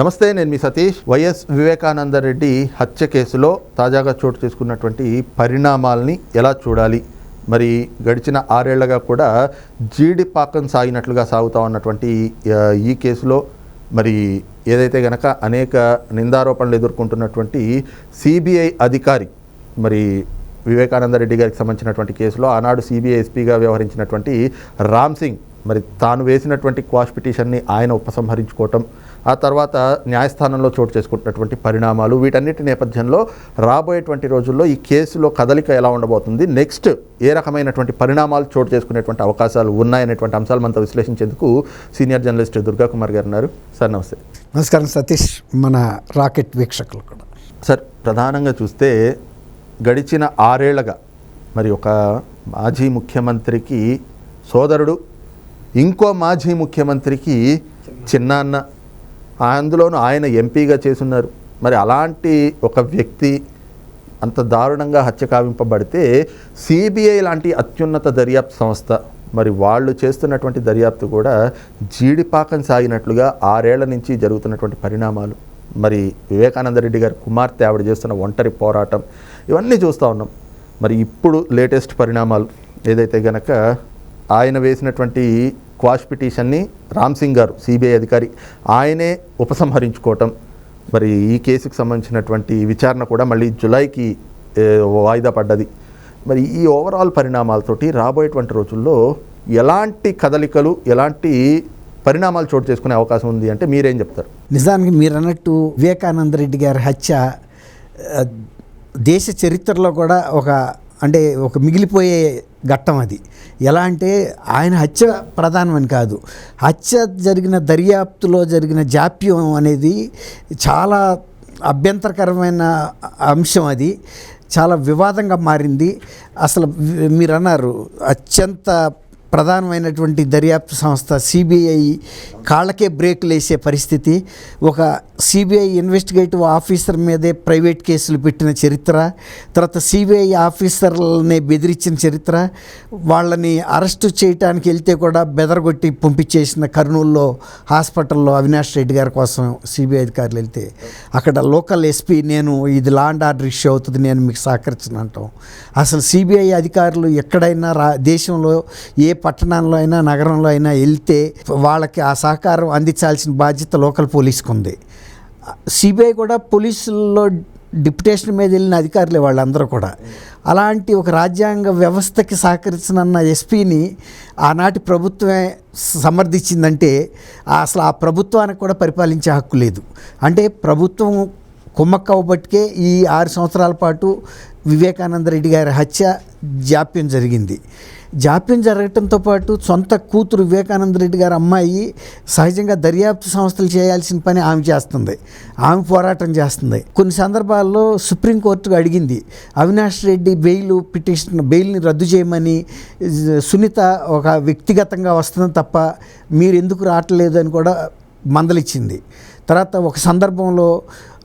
నమస్తే నేను మీ సతీష్. వైఎస్ వివేకానంద రెడ్డి హత్య కేసులో తాజాగా చోటు చేసుకున్నటువంటి పరిణామాల్ని ఎలా చూడాలి? మరి గడిచిన ఆరేళ్ళగా కూడా జీడిపాకం సాగినట్లుగా సాగుతా ఉన్నటువంటి ఈ కేసులో మరి ఏదైతే గనక అనేక నిందారోపణలు ఎదుర్కొంటున్నటువంటి సిబిఐ అధికారి మరి వివేకానంద రెడ్డి గారికి సంబంధించినటువంటి కేసులో ఆనాడు సిబిఐ ఎస్పీగా వ్యవహరించినటువంటి రామ్ సింగ్ మరి తాను వేసినటువంటి క్వాష్ పిటిషన్ని ఆయన ఉపసంహరించుకోవటం ఆ తర్వాత న్యాయస్థానంలో చోటు చేసుకుంటున్నటువంటి పరిణామాలు వీటన్నిటి నేపథ్యంలో రాబోయేటువంటి రోజుల్లో ఈ కేసులో కదలిక ఎలా ఉండబోతుంది? నెక్స్ట్ ఏ రకమైనటువంటి పరిణామాలు చోటు చేసుకునేటువంటి అవకాశాలు ఉన్నాయనేటువంటి అంశాలు మనతో విశ్లేషించేందుకు సీనియర్ జర్నలిస్ట్ దుర్గా కుమార్ గారు ఉన్నారు. సార్ నమస్తే. నమస్కారం సతీష్. మన రాకెట్ వీక్షకులు కూడా. సార్ ప్రధానంగా చూస్తే గడిచిన ఆరేళ్ళగా మరి ఒక మాజీ ముఖ్యమంత్రికి సోదరుడు ఇంకో మాజీ ముఖ్యమంత్రికి చిన్నాన్న అందులోనూ ఆయన ఎంపీగా చేసున్నారు. మరి అలాంటి ఒక వ్యక్తి అంత దారుణంగా హత్య కావింపబడితే సిబిఐ లాంటి అత్యున్నత దర్యాప్తు సంస్థ మరి వాళ్ళు చేస్తున్నటువంటి దర్యాప్తు కూడా జీడిపాకం సాగినట్లుగా ఆరేళ్ళ నుంచి జరుగుతున్నటువంటి పరిణామాలు. మరి వివేకానందరెడ్డి గారి కుమార్తె ఆవిడ చేస్తున్న ఒంటరి పోరాటం ఇవన్నీ చూస్తూ ఉన్నాం. మరి ఇప్పుడు లేటెస్ట్ పరిణామాలు ఏదైతే గనక ఆయన వేసినటువంటి క్వాష్ పిటిషన్ని రామ్ సింగ్ గారు సిబిఐ అధికారి ఆయనే ఉపసంహరించుకోవటం. మరి ఈ కేసుకు సంబంధించినటువంటి విచారణ కూడా మళ్ళీ జులైకి వాయిదా పడ్డది. మరి ఈ ఓవరాల్ పరిణామాలతోటి రాబోయేటువంటి రోజుల్లో ఎలాంటి కదలికలు ఎలాంటి పరిణామాలు చోటు చేసుకునే అవకాశం ఉంది అంటే మీరేం చెప్తారు? నిజానికి మీరు అన్నట్టు వివేకానంద రెడ్డి గారి హత్య దేశ చరిత్రలో కూడా ఒక అంటే ఒక మిగిలిపోయే ఘట్టం అది. ఎలా అంటే ఆయన హత్య ప్రధానమని కాదు. హత్య జరిగిన దర్యాప్తులో జరిగిన జాప్యం అనేది చాలా అభ్యంతరకరమైన అంశం అది. చాలా వివాదంగా మారింది. అసలు మీరు అన్నారు అత్యంత ప్రధానమైనటువంటి దర్యాప్తు సంస్థ సిబిఐ కాళ్ళకే బ్రేకులు వేసే పరిస్థితి ఒక సిబిఐ ఇన్వెస్టిగేటివ్ ఆఫీసర్ మీదే ప్రైవేట్ కేసులు పెట్టిన చరిత్ర తర్వాత సిబిఐ ఆఫీసర్లని బెదిరించిన చరిత్ర వాళ్ళని అరెస్టు చేయటానికి వెళ్తే కూడా బెదరగొట్టి పంపించేసిన కర్నూలులో హాస్పిటల్లో అవినాష్ రెడ్డి గారి కోసం సిబిఐ అధికారులు వెళ్తే అక్కడ లోకల్ ఎస్పీ నేను ఇది లా అండ్ ఆర్డర్ ఇష్యూ అవుతుంది నేను మీకు సహకరించను అంటాం. అసలు సిబిఐ అధికారులు ఎక్కడైనా రా దేశంలో ఏ పట్టణంలో అయినా నగరంలో అయినా వెళ్తే వాళ్ళకి ఆ సహకారం అందించాల్సిన బాధ్యత లోకల్ పోలీస్కి ఉంది సిబిఐ కూడా పోలీసుల్లో డిప్యుటేషన్ మీద వెళ్ళిన అధికారులే వాళ్ళందరూ కూడా. అలాంటి ఒక రాజ్యాంగ వ్యవస్థకి సహకరించనన్న ఎస్పీని ఆనాటి ప్రభుత్వమే సమర్థించిందంటే అసలు ఆ ప్రభుత్వానికి కూడా పరిపాలించే హక్కు లేదు. అంటే ప్రభుత్వం కుమ్మక్కవబట్టికే ఈ ఆరు సంవత్సరాల పాటు వివేకానంద రెడ్డి గారి హత్య జాప్యం జరిగింది. జాప్యం జరగటంతో పాటు సొంత కూతురు వివేకానంద రెడ్డి గారి అమ్మాయి సహజంగా దర్యాప్తు సంస్థలు చేయాల్సిన పని ఆమె చేస్తుంది. ఆమె పోరాటం చేస్తుంది. కొన్ని సందర్భాల్లో సుప్రీంకోర్టుకు అడిగింది అవినాష్ రెడ్డి బెయిల్ పిటిషన్ బెయిల్ని రద్దు చేయమని సునీత ఒక వ్యక్తిగతంగా వస్తుంది తప్ప మీరు ఎందుకు రావట్లేదు అని కూడా మందలిచ్చింది. తర్వాత ఒక సందర్భంలో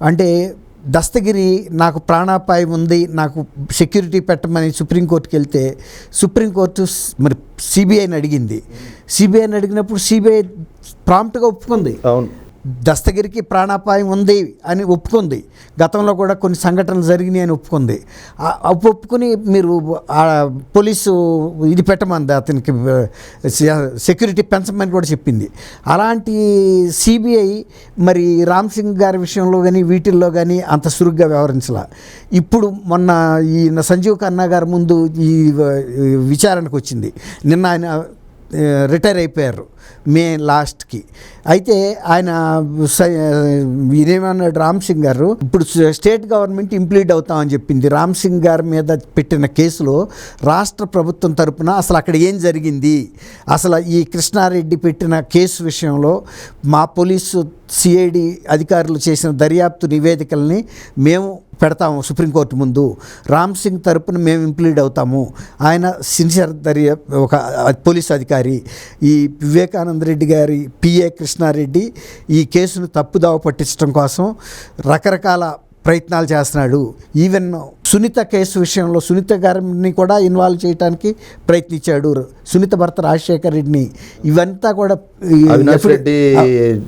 అంటే దస్తగిరి నాకు ప్రాణాపాయం ఉంది నాకు సెక్యూరిటీ పెట్టమని సుప్రీంకోర్టుకి వెళ్తే సుప్రీంకోర్టు మరి సిబిఐని అడిగింది. సిబిఐని అడిగినప్పుడు సిబిఐ ప్రాంప్ట్గా ఒప్పుకుంది. అవును. దస్తగిరికి ప్రాణాపాయం ఉంది అని ఒప్పుకుంది. గతంలో కూడా కొన్ని సంఘటనలు జరిగినాయి అని ఒప్పుకుంది. అప్పు ఒప్పుకుని మీరు పోలీసు ఇది పెట్టమంది అతనికి సెక్యూరిటీ పెంచమని కూడా చెప్పింది. అలాంటి సిబిఐ మరి రామ్ సింగ్ గారి విషయంలో కానీ వీటిల్లో కానీ అంత సురుగ్గా వ్యవహరించాల. ఇప్పుడు మొన్న ఈ సంజీవ్ ఖన్నా గారి ముందు ఈ విచారణకు వచ్చింది. నిన్న ఆయన రిటైర్ అయిపోయారు మే లాస్ట్కి. అయితే ఆయన ఇదేమన్నాడు రామ్ సింగ్ గారు ఇప్పుడు స్టేట్ గవర్నమెంట్ ఇంప్లీడ్ అవుతామని చెప్పింది. రామ్ సింగ్ గారి మీద పెట్టిన కేసులో రాష్ట్ర ప్రభుత్వం తరపున అసలు అక్కడ ఏం జరిగింది? అసలు ఈ కృష్ణారెడ్డి పెట్టిన కేసు విషయంలో మా పోలీసు సిఐడి అధికారులు చేసిన దర్యాప్తు నివేదికల్ని మేము పెడతాము సుప్రీంకోర్టు ముందు. రామ్ సింగ్ తరపున మేము ఇంప్లీడ్ అవుతాము. ఆయన సిన్సియర్ దర్యా ఒక పోలీస్ అధికారి. ఈ వివేకానంద రెడ్డి గారి పిఏ కృష్ణారెడ్డి ఈ కేసును తప్పుదావ పట్టించడం కోసం రకరకాల ప్రయత్నాలు చేస్తున్నాడు. ఈవెన్ సునీత కేసు విషయంలో సునీత గారిని కూడా ఇన్వాల్వ్ చేయడానికి ప్రయత్నించాడు. సునీత భర్త రాజశేఖర్ రెడ్డిని. ఇవంతా కూడా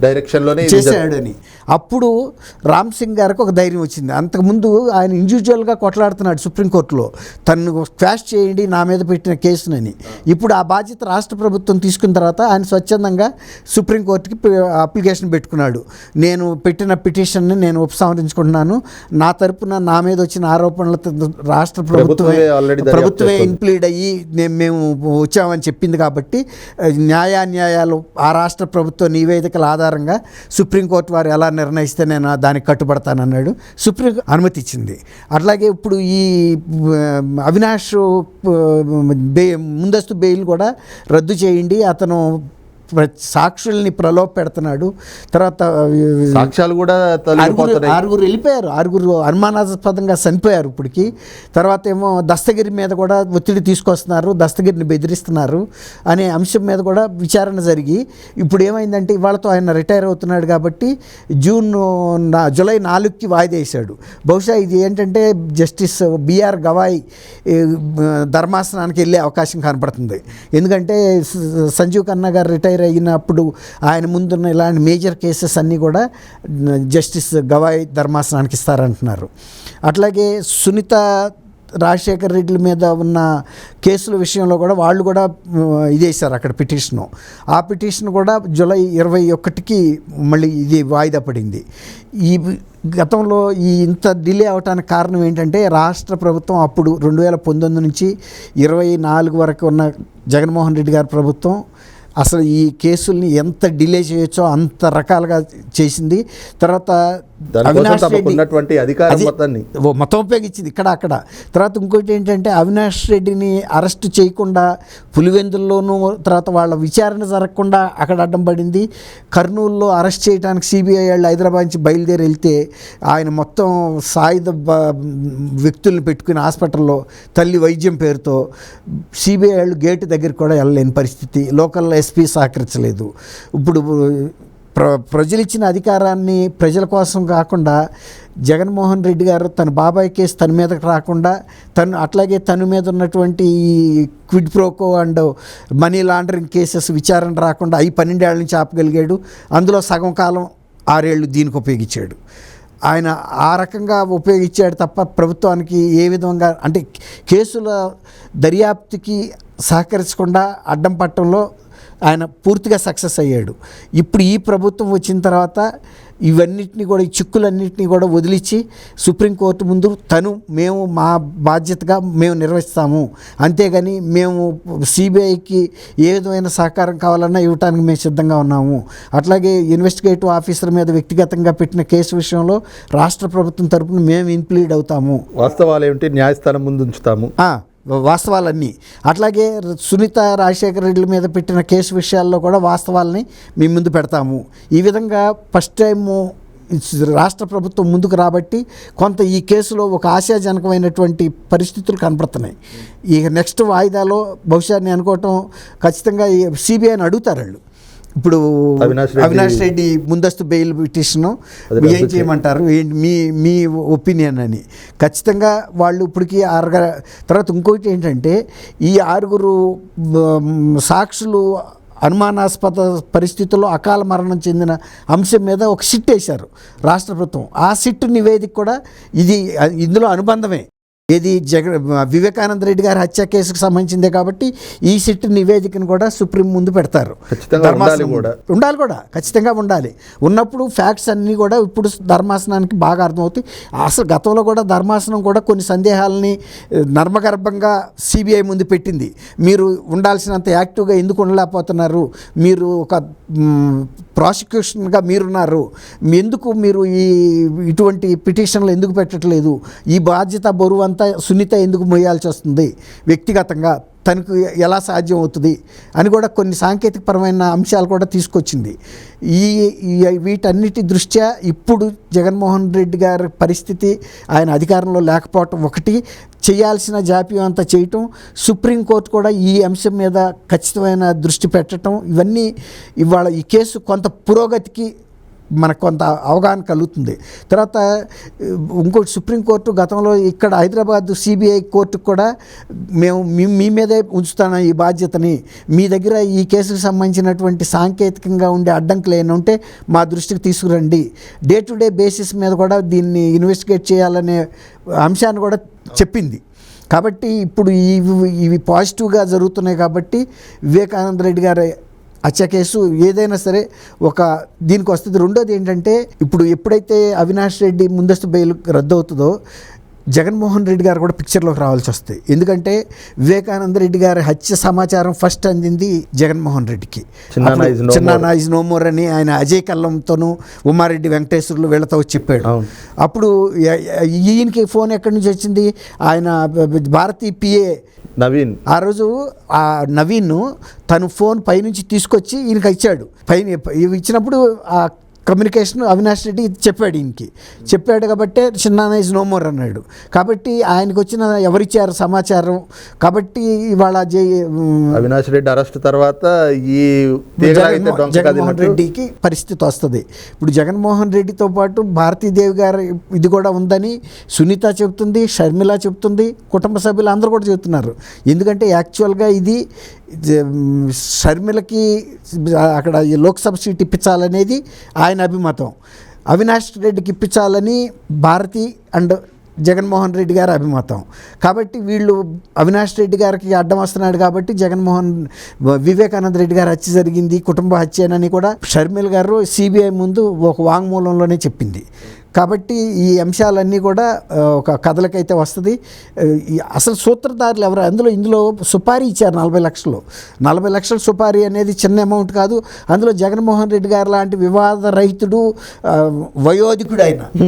డైరెక్షన్లోనే. చేశాడని. అప్పుడు రామ్ సింగ్ గారికి ఒక ధైర్యం వచ్చింది. అంతకుముందు ఆయన ఇండివిజువల్గా కొట్లాడుతున్నాడు సుప్రీంకోర్టులో తను క్వాష్ చేయండి నా మీద పెట్టిన కేసునని. ఇప్పుడు ఆ బాధ్యత రాష్ట్ర ప్రభుత్వం తీసుకున్న తర్వాత ఆయన స్వచ్ఛందంగా సుప్రీంకోర్టుకి అప్లికేషన్ పెట్టుకున్నాడు. నేను పెట్టిన పిటిషన్ని నేను ఉపసంహరించుకుంటున్నాను. నా తరపున నా మీద వచ్చిన ఆరోపణలతో రాష్ట్ర ప్రభుత్వమే ప్రభుత్వమే. ఇంప్లీడ్ అయ్యి మేము వచ్చామని చెప్పింది కాబట్టి న్యాయాన్యాయాలు ఆ రాష్ట్ర ప్రభుత్వ నివేదికల ఆధారంగా సుప్రీంకోర్టు వారు ఎలా నిర్ణయిస్తే నేను దానికి దానికి కట్టుబడతానన్నాడు. సుప్రీం అనుమతి ఇచ్చింది అట్లాగే ఇప్పుడు ఈ అవినాష్ బే ముందస్తు బెయిల్ కూడా రద్దు చేయండి. అతను సాక్షుల్ని ప్రలోభ పెడుతున్నాడు తర్వాత సాక్ష్యాలు కూడా ఆరుగురు వెళ్ళిపోయారు. ఆరుగురు అనుమానాస్పదంగా చనిపోయారు ఇప్పటికి. తర్వాత ఏమో దస్తగిరి మీద కూడా ఒత్తిడి తీసుకొస్తున్నారు. దస్తగిరిని బెదిరిస్తున్నారు అనే అంశం మీద కూడా విచారణ జరిగి ఇప్పుడు ఏమైందంటే ఇవాళతో ఆయన రిటైర్ అవుతున్నాడు కాబట్టి జూన్ నా జూలై నాలుగుకి వాయిదా వేశాడు బహుశా ఇది ఏంటంటే జస్టిస్ బిఆర్ గవాయ్ ధర్మాసనానికి వెళ్ళే అవకాశం కనపడుతుంది. ఎందుకంటే సంజీవ్ ఖన్నా గారు రిటైర్ అయినప్పుడు ఆయన ముందున్న ఇలాంటి మేజర్ కేసెస్ అన్నీ కూడా జస్టిస్ గవాయ్ ధర్మాసనానికి ఇస్తారంటున్నారు. అట్లాగే సునీత రాజశేఖర్ రెడ్డి మీద ఉన్న కేసుల విషయంలో కూడా వాళ్ళు కూడా ఇదేశారు అక్కడ పిటిషను. ఆ పిటిషన్ కూడా జూలై ఇరవై ఒకటికి మళ్ళీ ఇది వాయిదా పడింది. ఈ గతంలో ఈ ఇంత డిలే అవటానికి కారణం ఏంటంటే రాష్ట్ర ప్రభుత్వం అప్పుడు రెండు వేల పంతొమ్మిది నుంచి ఇరవై నాలుగు వరకు ఉన్న జగన్మోహన్ రెడ్డి గారి ప్రభుత్వం అసలు ఈ కేసుల్ని ఎంత డిలే చేయొచ్చో అంత రకాలుగా చేసింది. తర్వాత అవినాష్ రెడ్డి అధికారం మొత్తం ఉపయోగించింది ఇక్కడ అక్కడ. తర్వాత ఇంకోటి ఏంటంటే అవినాష్ రెడ్డిని అరెస్ట్ చేయకుండా పులివెందుల్లోనూ తర్వాత వాళ్ళ విచారణ జరగకుండా అక్కడ అడ్డం పడింది. కర్నూలులో అరెస్ట్ చేయడానికి సిబిఐ వాళ్ళు హైదరాబాద్ నుంచి బయలుదేరి వెళ్తే ఆయన మొత్తం సాయుధ వ్యక్తుల్ని పెట్టుకుని హాస్పిటల్లో తల్లి వైద్యం పేరుతో సిబిఐ వాళ్ళు గేటు దగ్గరికి కూడా వెళ్ళలేని పరిస్థితి. లోకల్ ఎస్పీ సహకరించలేదు. ఇప్పుడు ప్ర ప్రజలు ఇచ్చిన అధికారాన్ని ప్రజల కోసం కాకుండా జగన్మోహన్ రెడ్డి గారు తన బాబాయ్ కేసు తన మీదకి రాకుండా తను అట్లాగే తన మీద ఉన్నటువంటి ఈ quid pro quo and money laundering cases విచారణ రాకుండా అవి పన్నెండేళ్ళ నుంచి ఆపగలిగాడు. అందులో సగం కాలం ఆరేళ్ళు దీనికి ఉపయోగించాడు. ఆయన ఆ రకంగా ఉపయోగించాడు తప్ప ప్రభుత్వానికి ఏ విధంగా అంటే కేసుల దర్యాప్తుకి సహకరించకుండా అడ్డం పట్టడంలో ఆయన పూర్తిగా సక్సెస్ అయ్యాడు. ఇప్పుడు ఈ ప్రభుత్వం వచ్చిన తర్వాత ఇవన్నిటిని కూడా ఈ చిక్కులన్నింటినీ కూడా వదిలించి సుప్రీంకోర్టు ముందు తను మేము మా బాధ్యతగా మేము నిర్వహిస్తాము. అంతేగాని మేము సిబిఐకి ఏ విధమైన సహకారం కావాలన్నా ఇవ్వటానికి మేము సిద్ధంగా ఉన్నాము. అట్లాగే ఇన్వెస్టిగేటివ్ ఆఫీసర్ మీద వ్యక్తిగతంగా పెట్టిన కేసు విషయంలో రాష్ట్ర ప్రభుత్వం తరపున మేము ఇన్ప్లీడ్ అవుతాము. వాస్తవాలు ఏమిటి? న్యాయస్థానం ముందు ఉంచుతాము. వాస్తవాలన్నీ. అట్లాగే సునీత రాజశేఖర రెడ్డి మీద పెట్టిన కేసు విషయాల్లో కూడా వాస్తవాలని మీ ముందు పెడతాము. ఈ విధంగా ఫస్ట్ టైము రాష్ట్ర ప్రభుత్వం ముందుకు రాబట్టి కొంత ఈ కేసులో ఒక ఆశాజనకమైనటువంటి పరిస్థితులు కనపడుతున్నాయి. ఇక నెక్స్ట్ వాయిదాలో బహుశా నేను అనుకోవటం ఖచ్చితంగా సిబిఐని అడుగుతారు వాళ్ళు. ఇప్పుడు అవినాష్ రెడ్డి- ముందస్తు బెయిల్ పిటిషను ఏం చేయ- చేయమంటారు? ఏంటి మీ మీ ఒపీనియన్ అని. ఖచ్చితంగా వాళ్ళు ఇప్పటికీ ఆరుగ తర్వాత ఇంకోటి ఏంటంటే ఈ ఆరుగురు సాక్షులు అనుమానాస్పద పరిస్థితుల్లో అకాల మరణం చెందిన అంశం మీద ఒక సిట్ వేశారు రాష్ట్ర ప్రభుత్వం. ఆ సిట్ నివేదిక కూడా ఇది ఇందులో అనుబంధమే. ఏది జగ వివేకానంద రెడ్డి గారి హత్య కేసుకు సంబంధించిందే కాబట్టి ఈ సిట్ నివేదికను కూడా సుప్రీం ముందు పెడతారు. ఉండాలి కూడా. ముందు. ఉండాలి కూడా. ఖచ్చితంగా ఉండాలి. ఉన్నప్పుడు ఫ్యాక్ట్స్ అన్నీ కూడా ఇప్పుడు ధర్మాసనానికి బాగా అర్థమవుతాయి. అసలు గతంలో కూడా ధర్మాసనం కూడా కొన్ని సందేహాలని నర్మగర్భంగా సిబిఐ ముందు పెట్టింది. మీరు ఉండాల్సినంత యాక్టివ్గా ఎందుకు ఉండలేకపోతున్నారు? మీరు ఒక ప్రాసిక్యూషన్గా మీరున్నారు. ఎందుకు మీరు ఈ ఇటువంటి పిటిషన్లు ఎందుకు పెట్టట్లేదు? ఈ బాధ్యత బరువు అంతా సున్నిత ఎందుకు మోయాల్సి వస్తుంది? వ్యక్తిగతంగా తనకు ఎలా సాధ్యం అవుతుంది అని కూడా కొన్ని సాంకేతికపరమైన అంశాలు కూడా తీసుకొచ్చింది. ఈ వీటన్నిటి దృష్ట్యా ఇప్పుడు జగన్మోహన్ రెడ్డి గారి పరిస్థితి ఆయన అధికారంలో లేకపోవటం ఒకటి చేయాల్సిన జాప్యం అంతా చేయటం సుప్రీంకోర్టు కూడా ఈ అంశం మీద ఖచ్చితమైన దృష్టి పెట్టడం ఇవన్నీ ఇవాళ ఈ కేసు కొంత పురోగతికి మనకు కొంత అవగాహన కలుగుతుంది. తర్వాత ఇంకోటి సుప్రీంకోర్టు గతంలో ఇక్కడ హైదరాబాద్ సిబిఐ కోర్టుకు కూడా మేము మీ మీదే ఉంచుతాను ఈ బాధ్యతని. మీ దగ్గర ఈ కేసుకు సంబంధించినటువంటి సాంకేతికంగా ఉండే అడ్డంకులు ఏమైనా ఉంటే మా దృష్టికి తీసుకురండి. డే టు డే బేసిస్ మీద కూడా దీన్ని ఇన్వెస్టిగేట్ చేయాలనే అంశాన్ని కూడా చెప్పింది. కాబట్టి ఇప్పుడు ఇవి ఇవి పాజిటివ్గా జరుగుతున్నాయి కాబట్టి వివేకానంద రెడ్డి గారు హత్య కేసు ఏదైనా సరే ఒక దీనికి వస్తుంది. రెండోది ఏంటంటే ఇప్పుడు ఎప్పుడైతే అవినాష్ రెడ్డి ముందస్తు బెయిల్ రద్దు అవుతుందో జగన్మోహన్ రెడ్డి గారు కూడా పిక్చర్లోకి రావాల్సి వస్తుంది. ఎందుకంటే వివేకానంద రెడ్డి గారి హత్య సమాచారం ఫస్ట్ అందింది జగన్మోహన్ రెడ్డికి. చిన్నాన్న ఇస్ నో మోర్ అని ఆయన అజయ్ కల్లంతోనూ ఉమారెడ్డి వెంకటేశ్వర్లు వీళ్ళతో వచ్చి చెప్పాడు. అప్పుడు ఈయనకి ఫోన్ ఎక్కడి నుంచి వచ్చింది? ఆయన భారతీ పిఏ నవీన్. ఆ రోజు ఆ నవీన్ తను ఫోన్ పైనుంచి తీసుకొచ్చి ఈయనకి ఇచ్చాడు. పైన ఇచ్చినప్పుడు ఆ కమ్యూనికేషన్ అవినాష్ రెడ్డి చెప్పాడు ఈయనకి. చెప్పాడు కాబట్టే చిన్నాన్న ఇస్ నో మోర్ అన్నాడు. కాబట్టి ఆయనకు వచ్చిన ఎవరిచ్చారు సమాచారం? కాబట్టి ఇవాళ జై అవినాష్ రెడ్డి అరెస్ట్ తర్వాత ఈ జగన్మోహన్ రెడ్డికి పరిస్థితి వస్తుంది. ఇప్పుడు జగన్మోహన్ రెడ్డితో పాటు భారతీదేవి గారి ఇది కూడా ఉందని సునీత చెబుతుంది షర్మిల చెబుతుంది కుటుంబ సభ్యులు అందరూ కూడా చెబుతున్నారు. ఎందుకంటే యాక్చువల్గా ఇది షర్మిలకి అక్కడ ఈ లోక్సభ సీట్ ఇప్పించాలనేది ఆయన అభిమతం. అవినాష్ రెడ్డికి ఇప్పించాలని భారతి అండ్ జగన్మోహన్ రెడ్డి గారి అభిమతం. కాబట్టి వీళ్ళు అవినాష్ రెడ్డి గారికి అడ్డం వస్తున్నాడు కాబట్టి జగన్మోహన్ వివేకానంద రెడ్డి గారు హత్య జరిగింది కుటుంబ హత్యనని కూడా షర్మిల్ గారు సిబిఐ ముందు ఒక వాంగ్మూలంలోనే చెప్పింది. కాబట్టి ఈ అంశాలన్నీ కూడా ఒక కథలకైతే వస్తుంది. ఈ అసలు సూత్రధారులు ఎవరు? అందులో ఇందులో సుపారీ ఇచ్చారు నలభై లక్షలు. నలభై లక్షల సుపారీ అనేది చిన్న అమౌంట్ కాదు. అందులో జగన్మోహన్ రెడ్డి గారు లాంటి వివాద రైతుడు వయోధికుడు ఆయన.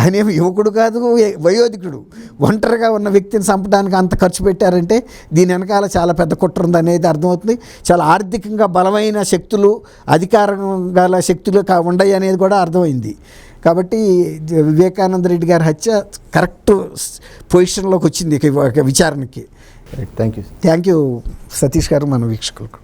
ఆయన యువకుడు కాదు వయోధికుడు. ఒంటరిగా ఉన్న వ్యక్తిని చంపడానికి అంత ఖర్చు పెట్టారంటే దీని వెనకాల చాలా పెద్ద కుట్ర ఉంది అనేది అర్థమవుతుంది. చాలా ఆర్థికంగా బలమైన శక్తులు అధికారం గల శక్తులు కా- ఉండయి అనేది కూడా అర్థమైంది. కాబట్టి వివేకానంద రెడ్డి గారి హత్య కరెక్ట్ పొజిషన్లోకి వచ్చింది విచారణకి. Thank you thank you Satish garu మన వీక్షకులకు.